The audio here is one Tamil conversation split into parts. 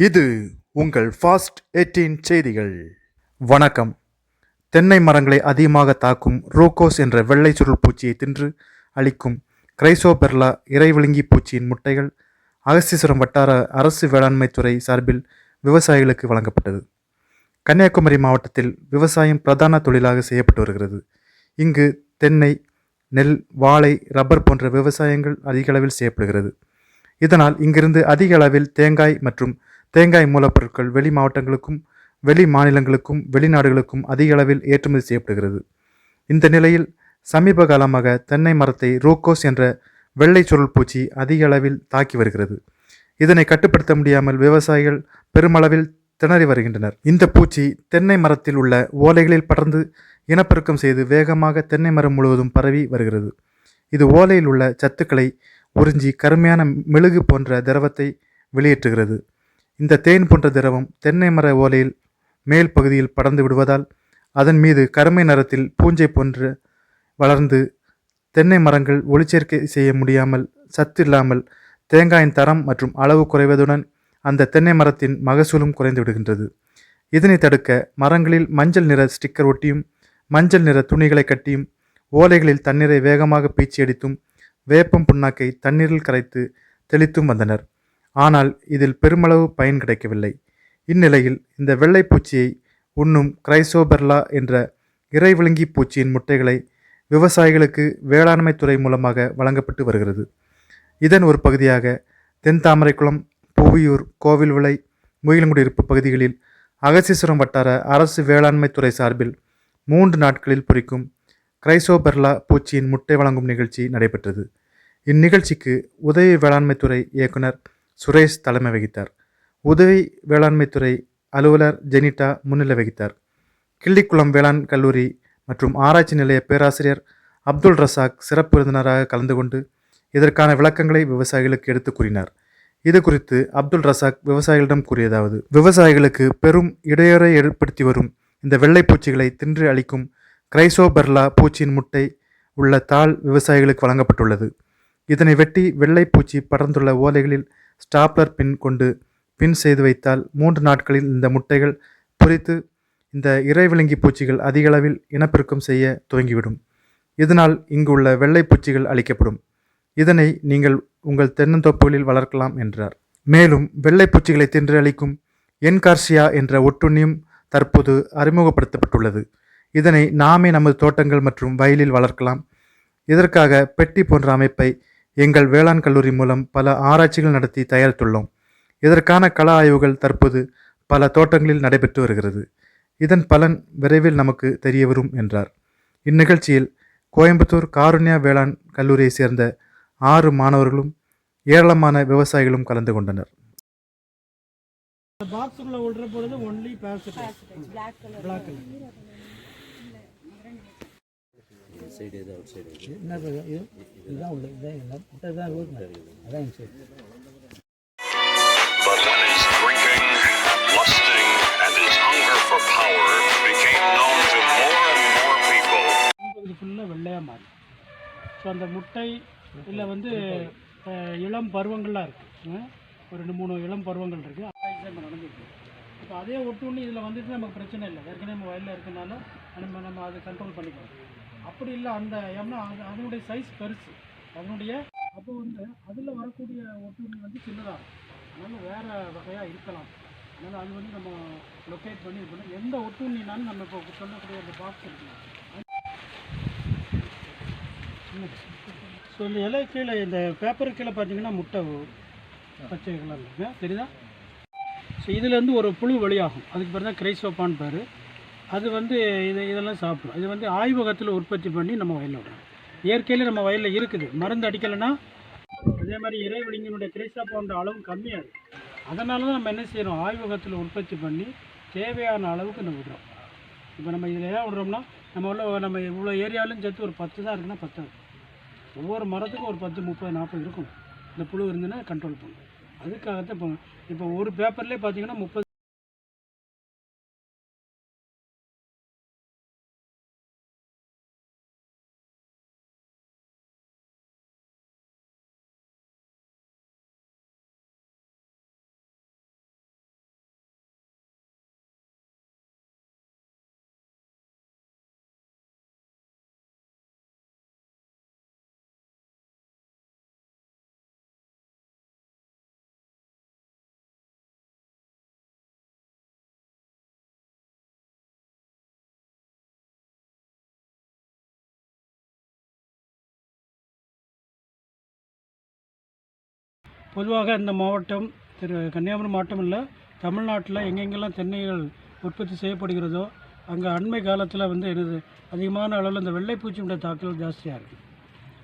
இது உங்கள் ஃபாஸ்ட் 18 செய்திகள். வணக்கம். தென்னை மரங்களை அதிகமாக தாக்கும் ரோகோஸ் என்ற வெள்ளை சுருள் பூச்சியை தின்று அழிக்கும் கிரைசோபெர்லா இறைவிழுங்கி பூச்சியின் முட்டைகள் அகஸ்தீஸ்வரம் வட்டார அரசு வேளாண்மைத்துறை சார்பில் விவசாயிகளுக்கு வழங்கப்பட்டது. கன்னியாகுமரி மாவட்டத்தில் விவசாயம் பிரதான தொழிலாக செய்யப்பட்டு வருகிறது. இங்கு தென்னை நெல் வாழை ரப்பர் போன்ற விவசாயங்கள் அதிக அளவில் செய்யப்படுகிறது. இதனால் இங்கிருந்து அதிக அளவில் தேங்காய் மற்றும் தேங்காய் மூலப்பொருட்கள் வெளி மாவட்டங்களுக்கும் வெளி மாநிலங்களுக்கும் வெளிநாடுகளுக்கும் அதிக அளவில் ஏற்றுமதி செய்யப்படுகிறது. இந்த நிலையில் சமீப காலமாக தென்னை மரத்தை ரோக்கோஸ் என்ற வெள்ளை சுருள் பூச்சி அதிக அளவில் தாக்கி வருகிறது. இதனை கட்டுப்படுத்த முடியாமல் விவசாயிகள் பெருமளவில் திணறி வருகின்றனர். இந்த பூச்சி தென்னை மரத்தில் உள்ள ஓலைகளில் படர்ந்து இனப்பெருக்கம் செய்து வேகமாக தென்னை மரம் முழுவதும் பரவி வருகிறது. இது ஓலையில் உள்ள சத்துக்களை உறிஞ்சி கருமையான மெழுகு போன்ற திரவத்தை வெளியேற்றுகிறது. இந்த தேன் போன்ற திரவம் தென்னை மர ஓலையில் மேல் பகுதியில் படர்ந்து விடுவதால் அதன் மீது கருமை நிறத்தில் பூஞ்சை போன்று வளர்ந்து தென்னை மரங்கள் ஒளிச்சேர்க்கை செய்ய முடியாமல் சத்து இல்லாமல் தேங்காயின் தரம் மற்றும் அளவு குறைவதுடன் அந்த தென்னை மரத்தின் மகசூலும் குறைந்து விடுகின்றது. இதனை தடுக்க மரங்களில் மஞ்சள் நிற ஸ்டிக்கர் ஒட்டியும் மஞ்சள் நிற துணிகளை கட்டியும் ஓலைகளில் தண்ணீரை வேகமாக பீச்சி அடித்தும் வேப்பம் புண்ணாக்கை தண்ணீரில் கரைத்து தெளித்தும் வந்தனர். ஆனால் இதில் பெருமளவு பயன் கிடைக்கவில்லை. இந்நிலையில் இந்த வெள்ளை பூச்சியை உண்ணும் கிரைசோபெர்லா என்ற இறைவிழுங்கி பூச்சியின் முட்டைகளை விவசாயிகளுக்கு வேளாண்மை துறை மூலமாக வழங்கப்பட்டு வருகிறது. இதன் ஒரு பகுதியாக தென் தாமரைக்குளம் புவியூர் கோவில்விளை முயிலங்குடியிருப்பு பகுதிகளில் அகசீஸ்வரம் வட்டார அரசு வேளாண்மை துறை சார்பில் மூன்று நாட்களில் பொறிக்கும் கிரைசோபெர்லா பூச்சியின் முட்டை வழங்கும் நிகழ்ச்சி நடைபெற்றது. இந்நிகழ்ச்சிக்கு உதவி வேளாண்மைத்துறை இயக்குனர் சுரேஷ் தலைமை வகித்தார். உதவி வேளாண்மைத்துறை அலுவலர் ஜெனிட்டா முன்னிலை வகித்தார். கிள்ளிக்குளம் வேளாண் கல்லூரி மற்றும் ஆராய்ச்சி நிலைய பேராசிரியர் அப்துல் ரசாக் சிறப்பு விருந்தினராக கலந்து கொண்டு இதற்கான விளக்கங்களை விவசாயிகளுக்கு எடுத்து கூறினார். இது குறித்து அப்துல் ரசாக் விவசாயிகளிடம் கூறியதாவது விவசாயிகளுக்கு பெரும் இடையூறை ஏற்படுத்தி வரும் இந்த வெள்ளை பூச்சிகளை தின்று அளிக்கும் கிரைசோபெர்லா பூச்சியின் முட்டை உள்ள தாள் விவசாயிகளுக்கு வழங்கப்பட்டுள்ளது. இதனை வெட்டி வெள்ளை பூச்சி படர்ந்துள்ள ஓலைகளில் ஸ்டாப்லர் பின் கொண்டு பின் செய்து வைத்தால் மூன்று நாட்களில் இந்த முட்டைகள் பொரித்து இந்த இறைவிலங்கி பூச்சிகள் அதிகளவில் இனப்பெருக்கம் செய்ய துவங்கிவிடும். இதனால் இங்கு உள்ள வெள்ளை பூச்சிகள் அழிக்கப்படும். இதனை நீங்கள் உங்கள் தென்னந்தோப்புகளில் வளர்க்கலாம் என்றார். மேலும் வெள்ளை பூச்சிகளை தின்று அளிக்கும் என்கார்சியா என்ற ஒட்டுண்ணியும் தற்போது அறிமுகப்படுத்தப்பட்டுள்ளது. இதனை நாமே நமது தோட்டங்கள் மற்றும் வயலில் வளர்க்கலாம். இதற்காக பெட்டி போன்ற அமைப்பை எங்கள் வேளாண் கல்லூரி மூலம் பல ஆராய்ச்சிகள் நடத்தி தயாரித்துள்ளோம். இதற்கான கள ஆய்வுகள் தற்போது பல தோட்டங்களில் நடைபெற்று வருகிறது. இதன் பலன் விரைவில் நமக்கு தெரிய வரும் என்றார். இந்நிகழ்ச்சியில் கோயம்புத்தூர் காருண்யா வேளாண் கல்லூரியை சேர்ந்த ஆறு மாணவர்களும் ஏராளமான விவசாயிகளும் கலந்து கொண்டனர். பாக்ஸுக்குள்ள விடுற பொழுது only basic black colour black colour என்ன இது இது இதுதான் உள்ள இதுதான் இல்லை முட்டை தான் ஊருங்க அதான் inside But when his drinking, lusting, and his hunger for power became known to more and more people, இது ஃபுல்லாக வெள்ளையாக மாறும் ஸோ அந்த முட்டை இல்லை வந்து இளம் பருவங்கள்லாம் இருக்குது ஒரு ரெண்டு மூணு இளம் பருவங்கள் இருக்குது இப்போ நடந்துருக்கு இப்போ அதே ஒட்டுண்ணி இதில் வந்துட்டு நமக்கு பிரச்சனை இல்லை. ஏற்கனவே நம்ம வயலில் இருக்கனால நம்ம நம்ம அதை கண்ட்ரோல் பண்ணிக்கலாம். அப்படி இல்லை அந்த ஏன்னா அது அதனுடைய சைஸ் பெருசு. அதனுடைய அப்போ வந்து அதில் வரக்கூடிய ஒட்டுண்ணி வந்து சின்னதாக அதனால் வேறு வகையாக இருக்கலாம். அதனால் அது வந்து நம்ம லொக்கேட் பண்ணி இது பண்ணி எந்த ஒட்டுண்ணினாலும் நம்ம இப்போ சொல்லக்கூடிய அந்த பாக்ஸ் இருக்கலாம் ஸோ இந்த இலை கீழே இந்த பேப்பர் கீழே பார்த்தீங்கன்னா முட்டை பச்சை கலர் இருக்குங்க. தெரியுதா? ஸோ இதுலேருந்து ஒரு புழு வெளியாகும். அதுக்கு பேர் தான் கிரைசோப்பான்னு பேர். அது வந்து இது இதெல்லாம் சாப்பிடும் இது வந்து ஆய்வகத்தில் உற்பத்தி பண்ணி நம்ம வயலில் விடுறோம் இயற்கையில் நம்ம வயலில் இருக்குது. மருந்து அடிக்கலைன்னா அதே மாதிரி இறைவெளிங்கினுடைய போன்ற அளவும் கம்மியாக இருக்குது அதனால தான் நம்ம என்ன செய்கிறோம் ஆய்வகத்தில் உற்பத்தி பண்ணி தேவையான அளவுக்கு நம்ம விடுறோம். இப்போ நம்ம இதில் ஏன் விடுறோம்னா நம்ம உள்ள நம்ம இவ்வளோ ஏரியாவிலும் சேர்த்து ஒரு பத்து தான் இருக்குன்னா பத்தாது. ஒவ்வொரு மரத்துக்கும் ஒரு பத்து முப்பது நாற்பது இருக்கும். இந்த புழு இருந்துன்னா கண்ட்ரோல் பண்ணும் அதுக்காகத்தான் இப்போ இப்போ ஒரு பேப்பர்லேயே பார்த்தீங்கன்னா முப்பது பொதுவாக இந்த மாவட்டம் திரு கன்னியாகுமரி மாவட்டம் இல்லை தமிழ்நாட்டில் எங்கெங்கெல்லாம் தென்னைகள் உற்பத்தி செய்யப்படுகிறதோ அங்கே அண்மை காலத்தில் வந்து எனது அதிகமான அளவில் இந்த வெள்ளைப்பூச்சியுடைய தாக்கல் ஜாஸ்தியாக இருக்குது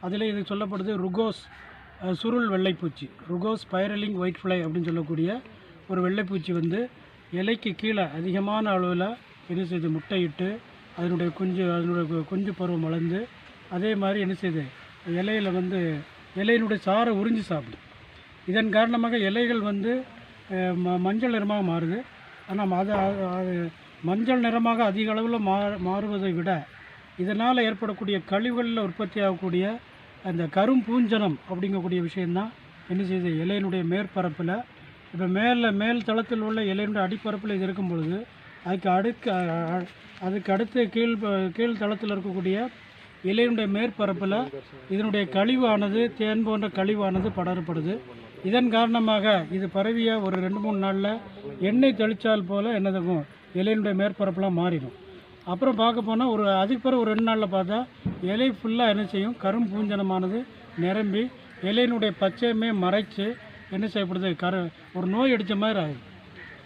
அதில் இது சொல்லப்படுது ருகோஸ் சுருள் வெள்ளைப்பூச்சி. ருகோஸ் ஸ்பைரலிங் ஒயிட் ஃப்ளை அப்படின்னு சொல்லக்கூடிய ஒரு வெள்ளைப்பூச்சி வந்து இலைக்கு கீழே அதிகமான அளவில் என்ன செய்யுது முட்டையிட்டு அதனுடைய குஞ்சு அதனுடைய கு- குஞ்சு பருவம் வளர்ந்து அதே மாதிரி என்ன செய்யுது இலையில் வந்து இலையினுடைய சாறை உறிஞ்சி சாப்பிடும். இதன் காரணமாக இலைகள் வந்து ம மஞ்சள் நிறமாக மாறுது. ஆனால் அது அது- மஞ்சள் நிறமாக அதிக அளவில் மா மாறுவதை விட இதனால் ஏற்படக்கூடிய கழிவுகளில் உற்பத்தி ஆகக்கூடிய அந்த கரும்பூஞ்சனம் அப்படிங்கக்கூடிய விஷயந்தான் என்ன செய்யுது இலையினுடைய மேற்பரப்பில். இப்போ மேலே மேல் தளத்தில் உள்ள இலையினுடைய அடிப்பரப்பில் இது இருக்கும் பொழுது அதுக்கு அடுக்கு அதுக்கு அடுத்து கீழ் கீழ் தளத்தில் இருக்கக்கூடிய இலையினுடைய மேற்பரப்பில் இதனுடைய கழிவானது தேன் போன்ற கழிவானது படரப்படுது. இதன் காரணமாக இது பரவிய ஒரு ரெண்டு மூணு நாளில் எண்ணெய் தெளித்தால் போல் என்னதுக்கும் இலையினுடைய மேற்பரப்பெலாம் மாறிடும். அப்புறம் பார்க்க போனால் ஒரு அதுக்கு பிறகு ஒரு ரெண்டு நாளில் பார்த்தா இலை ஃபுல்லாக என்ன செய்யும்? கரும்பூஞ்சனமானது நிரம்பி இலையினுடைய பச்சையுமே மறைச்சு என்ன செய்யப்படுது? கரு ஒரு நோய் அடித்த மாதிரி ஆகுது.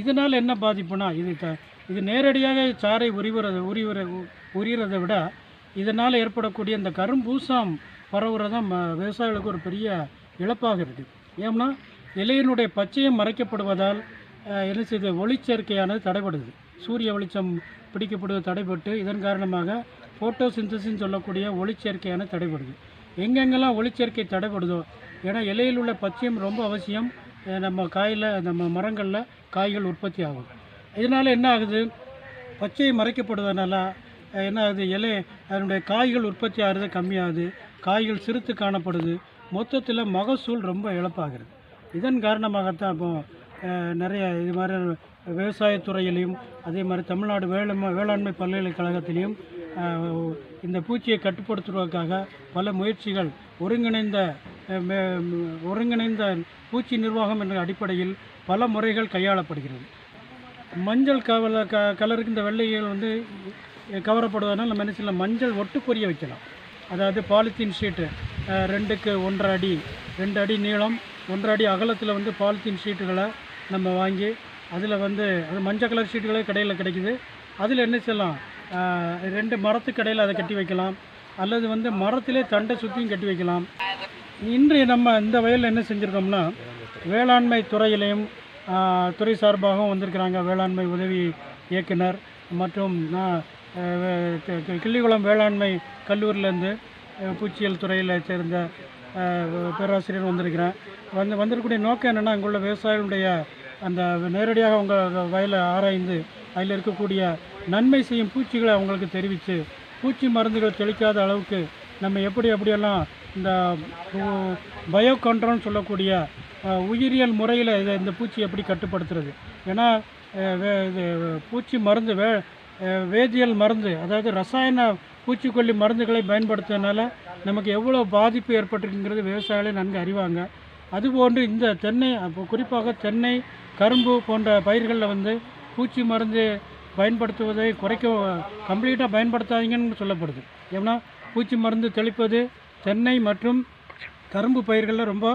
இதனால் என்ன பாதிப்புனா இது த இது நேரடியாக சாறை உரிவுறத உரிவுற உரிகிறதை விட இதனால் ஏற்படக்கூடிய இந்த கரும்பூசம் பரவுறதான் ம விவசாயிகளுக்கு ஒரு பெரிய இழப்பாக இருக்குது. ஏன்னா இலையினுடைய பச்சையம் மறைக்கப்படுவதால் என்ன செய்யுது ஒளிச்சேர்க்கையானது தடைபடுது. சூரிய வெளிச்சம் பிடிக்கப்படுவது தடைபட்டு இதன் காரணமாக ஃபோட்டோ ஃபோட்டோசிந்தசின்னு சொல்லக்கூடிய ஒளிச்சேர்க்கையான தடைபடுது. எங்கெங்கெல்லாம் ஒளிச்சேர்க்கை தடைபடுதோ ஏன்னா இலையில் உள்ள பச்சையம் ரொம்ப அவசியம். நம்ம காயில் நம்ம மரங்களில் காய்கள் உற்பத்தி ஆகும். இதனால் என்ன ஆகுது? பச்சை மறைக்கப்படுவதனால என்ன ஆகுது? இலை அதனுடைய காய்கள் உற்பத்தி ஆகிறது கம்மியாகுது. காய்கள் சிறுத்து காணப்படுது. மொத்தத்தில் மகசூல் ரொம்ப இழப்பாகிறது. இதன் காரணமாகத்தான் இப்போது நிறைய இது மாதிரி விவசாயத்துறையிலையும் அதே மாதிரி தமிழ்நாடு வேளாண்மை வேளாண்மை பல்கலைக்கழகத்திலையும் இந்த பூச்சியை கட்டுப்படுத்துவதற்காக பல முயற்சிகள் ஒருங்கிணைந்த ஒருங்கிணைந்த பூச்சி நிர்வாகம் என்ற அடிப்படையில் பல முறைகள் கையாளப்படுகிறது. மஞ்சள் கவல க கலருக்கு இந்த வெள்ளைகள் வந்து கவரப்படுவதனால் நம்ம என்ன செய்யலாம்? மஞ்சள் ஒட்டு பொரிய வைக்கலாம். அதாவது பாலித்தீன் ஷீட்டு ரெண்டுக்கு ஒன்றரை அடி ரெண்டு அடி நீளம் ஒன்றரை அடி அகலத்தில் வந்து பாலித்தீன் ஷீட்டுகளை நம்ம வாங்கி அதில் வந்து அது மஞ்சள் கலர் ஷீட்டுகளே கடையில் கிடைக்குது. அதில் என்ன செய்யலாம்? ரெண்டு மரத்துக்கு கடையில் அதை கட்டி வைக்கலாம். அல்லது வந்து மரத்திலே தண்டை சுற்றியும் கட்டி வைக்கலாம். இன்று நம்ம இந்த வயலில் என்ன செஞ்சுருக்கோம்னா வேளாண்மை துறையிலையும் துறை சார்பாகவும் வந்திருக்கிறாங்க வேளாண்மை உதவி இயக்குனர் மற்றும் நான் கிள்ளிக்குளம் வேளாண்மை கல்லூரியிலேருந்து பூச்சியியல் துறையில் சேர்ந்த பேராசிரியர் வந்திருக்கிறேன். வந்து வந்திருக்கக்கூடிய நோக்கம் என்னென்னா அங்குள்ள விவசாயிகளுடைய அந்த நேரடியாக அவங்க வயலை ஆராய்ந்து அதில் இருக்கக்கூடிய நன்மை செய்யும் பூச்சிகளை அவங்களுக்கு தெரிவித்து பூச்சி மருந்துகள் தெளிக்காத அளவுக்கு நம்ம எப்படி எப்படியெல்லாம் இந்த பயோ கண்ட்ரோல்னு சொல்லக்கூடிய உயிரியல் முறையில் இதை இந்த பூச்சி எப்படி கட்டுப்படுத்துறது? ஏன்னா வே- இது பூச்சி மருந்து வே வேதியியல் மருந்து அதாவது ரசாயன பூச்சிக்கொல்லி மருந்துகளை பயன்படுத்துறதுனால நமக்கு எவ்வளோ பாதிப்பு ஏற்பட்டிருக்குங்கிறது விவசாயிகளை நன்கு அறிவாங்க. அதுபோன்று இந்த தென்னை அப்போ குறிப்பாக தென்னை கரும்பு போன்ற பயிர்களில் வந்து பூச்சி மருந்து பயன்படுத்துவதை குறைக்க கம்ப்ளீட்டாக பயன்படுத்தாதீங்கன்னு சொல்லப்படுது. ஏன்னா பூச்சி மருந்து தெளிப்பது தென்னை மற்றும் கரும்பு பயிர்களில் ரொம்ப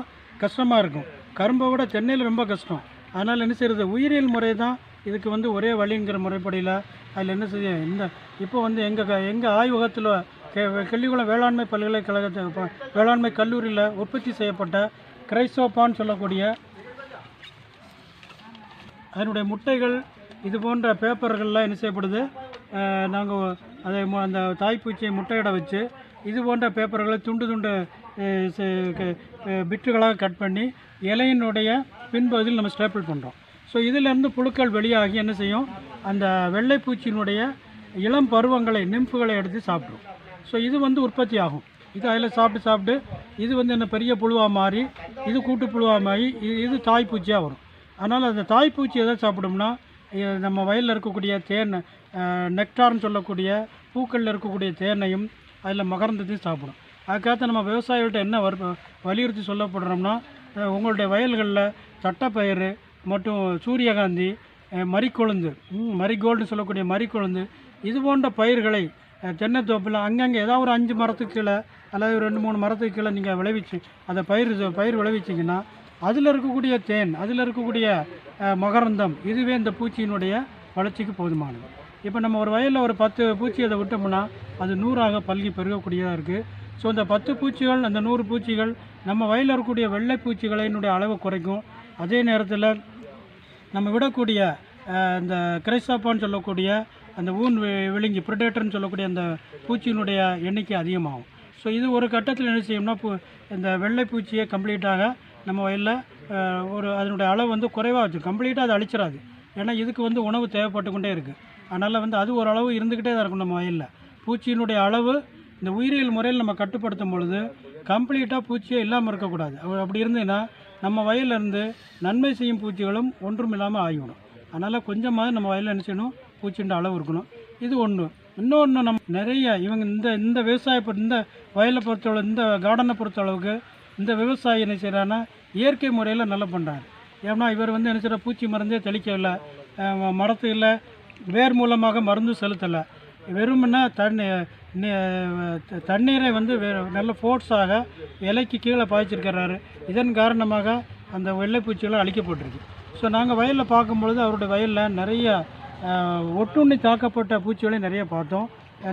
கஷ்டமாக இருக்கும். கரும்பை விட தென்னையில் ரொம்ப கஷ்டம். அதனால் என்ன செய்கிறது உயிரியல் முறை தான் இதுக்கு வந்து ஒரே வழிங்கிற முறைப்படியில் அதில் என்ன செய்ய இந்த இப்போ வந்து எங்கள் எங்கள் ஆய்வகத்தில் கெ- கிள்ளிக்குளம் வேளாண்மை பல்கலைக்கழகத்தை வேளாண்மை கல்லூரியில் உற்பத்தி செய்யப்பட்ட கிரைசோப்பான்னு சொல்லக்கூடிய அதனுடைய முட்டைகள் இது போன்ற பேப்பர்கள்லாம் என்ன செய்யப்படுது? நாங்கள் அதை அந்த தாய்ப்பூச்சியை முட்டையிட வச்சு இது போன்ற பேப்பர்களை துண்டு துண்டு செ- பிட்டுகளாக கட் பண்ணி இலையினுடைய பின்பகுதியில் நம்ம ஸ்டேப்பிள் பண்ணுறோம் ஸோ இதிலேருந்து புழுக்கள் வெளியாகி என்ன செய்யும்? அந்த வெள்ளைப்பூச்சியினுடைய இளம் பருவங்களை நிம்புகளை எடுத்து சாப்பிடும். ஸோ இது வந்து உற்பத்தி ஆகும் இது அதில் சாப்பிட்டு சாப்பிட்டு இது வந்து என்ன பெரிய புழுவாக மாறி இது கூட்டு புழுவாக மாறி இது இது தாய்ப்பூச்சியாக வரும். அதனால் அந்த தாய்ப்பூச்சி எதை சாப்பிடும்னா நம்ம வயலில் இருக்கக்கூடிய தேன் நெக்டார்னு சொல்லக்கூடிய பூக்களில் இருக்கக்கூடிய தேனையும் அதில் மகர்ந்ததையும் சாப்பிடும். அதுக்காக நம்ம விவசாயிகள்கிட்ட என்ன வரு வலியுறுத்தி சொல்லப்படுறோம்னா உங்களுடைய வயல்களில் தட்டைப்பயிறு மற்றும் சூரியகாந்தி மறிக்கொழுந்து மரிக்கொழுந்து மரிகோல்டு சொல்லக்கூடிய மரிக்கொழுந்து இது போன்ற பயிர்களை அஹ், தென்னைத்தோப்பில் அங்கங்கே ஏதாவது ஒரு அஞ்சு மரத்துக்கு கீழே அல்லது ஒரு ரெண்டு மூணு மரத்துக்கு கீழே நீங்கள் விளைவிச்சு அதை பயிர் பயிர் விளைவிச்சிங்கன்னா அதில் இருக்கக்கூடிய தேன் அதில் இருக்கக்கூடிய மகரந்தம் இதுவே இந்த பூச்சியினுடைய வளர்ச்சிக்கு போதுமானது. இப்போ நம்ம ஒரு வயலில் ஒரு பத்து பூச்சி அதை விட்டோம்னா அது நூறாக பல்கி பெருகக்கூடியதாக இருக்குது ஸோ இந்த பத்து பூச்சிகள் அந்த நூறு பூச்சிகள் நம்ம வயலில் இருக்கக்கூடிய வெள்ளை பூச்சிகளினுடைய அளவை குறைக்கும். அதே நேரத்தில் நம்ம விடக்கூடிய இந்த கிரைசாப்பான்னு சொல்லக்கூடிய அந்த ஊன் வி- விழுங்கி ப்ரிடேட்டர்னு சொல்லக்கூடிய அந்த பூச்சியினுடைய எண்ணிக்கை அதிகமாகும். ஸோ இது ஒரு கட்டத்தில் என்ன செய்யும்னா பூ இந்த வெள்ளை பூச்சியை கம்ப்ளீட்டாக நம்ம வயலில் ஒரு அதனுடைய அளவு வந்து குறைவாக வச்சு கம்ப்ளீட்டாக அது அழிச்சிடாது ஏன்னா இதுக்கு வந்து உணவு தேவைப்பட்டு கொண்டே இருக்குது அதனால் வந்து அது ஒரு அளவு இருந்துக்கிட்டே தான் இருக்கும் நம்ம வயலில். பூச்சியினுடைய அளவு இந்த உயிரியல் முறையில் நம்ம கட்டுப்படுத்தும் பொழுது கம்ப்ளீட்டாக பூச்சியே இல்லாமல் இருக்கக்கூடாது. அப்படி இருந்ததுன்னா நம்ம வயல்ல இருந்து நன்மை செய்யும் பூச்சிகளும் ஒன்றும் இல்லாமல் ஆகிவிடும். அதனால் கொஞ்சமாவது நம்ம வயலில் என்ன செய்யணும்? பூச்சின்ற அளவு இருக்கணும். இது ஒன்று இன்னொன்று நம் நிறைய இவங்க இந்த இந்த விவசாய இந்த வயலை பொறுத்தளவு இந்த கார்டனை பொறுத்தளவுக்கு இந்த விவசாயி என்ன செய்கிறான்னா இயற்கை முறையில் நல்லா பண்ணுறாரு ஏன்னா இவர் வந்து என்ன செய்கிற பூச்சி மருந்தே தெளிக்கவில்லை. மரத்தில் வேர் மூலமாக மருந்து செலுத்தலை. வெறுமனே தண்ணி தண்ணீரை வந்து நல்ல ஃபோர்ஸாக இலைக்கு கீழே பாய்ச்சிருக்கிறாரு. இதன் காரணமாக அந்த வெள்ளைப்பூச்சிகள் அழிக்கப்பட்டிருக்கு. ஸோ நாங்கள் வயலில் பார்க்கும்பொழுது அவருடைய வயலில் நிறைய ஒட்டுண்ணி தாக்கப்பட்ட பூச்சிகளை நிறைய பார்த்தோம்.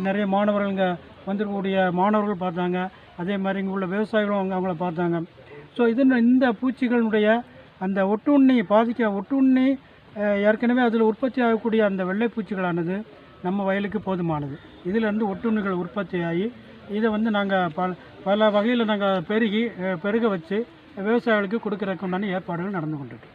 நிறைய மாணவர்கள் இங்கே வந்திருக்கக்கூடிய மாணவர்கள் பார்த்தாங்க. அதே மாதிரி இங்கே உள்ள விவசாயிகளும் அவங்க அவங்கள பார்த்தாங்க. ஸோ இதன் இந்த பூச்சிகளுடைய அந்த ஒட்டுண்ணி பாதிக்க ஒட்டுண்ணி ஏற்கனவே அதில் உற்பத்தி ஆகக்கூடிய அந்த வெள்ளைப்பூச்சிகளானது நம்ம வயலுக்கு போதுமானது. இதிலிருந்து ஒட்டுண்ணிகள் உற்பத்தி ஆகி இதை வந்து நாங்கள் பல பல வகையில் நாங்கள் பெருகி பெருக வச்சு விவசாயிகளுக்கு கொடுக்குறதுக்கு உண்டான ஏற்பாடுகள் நடந்து கொண்டிருக்கு.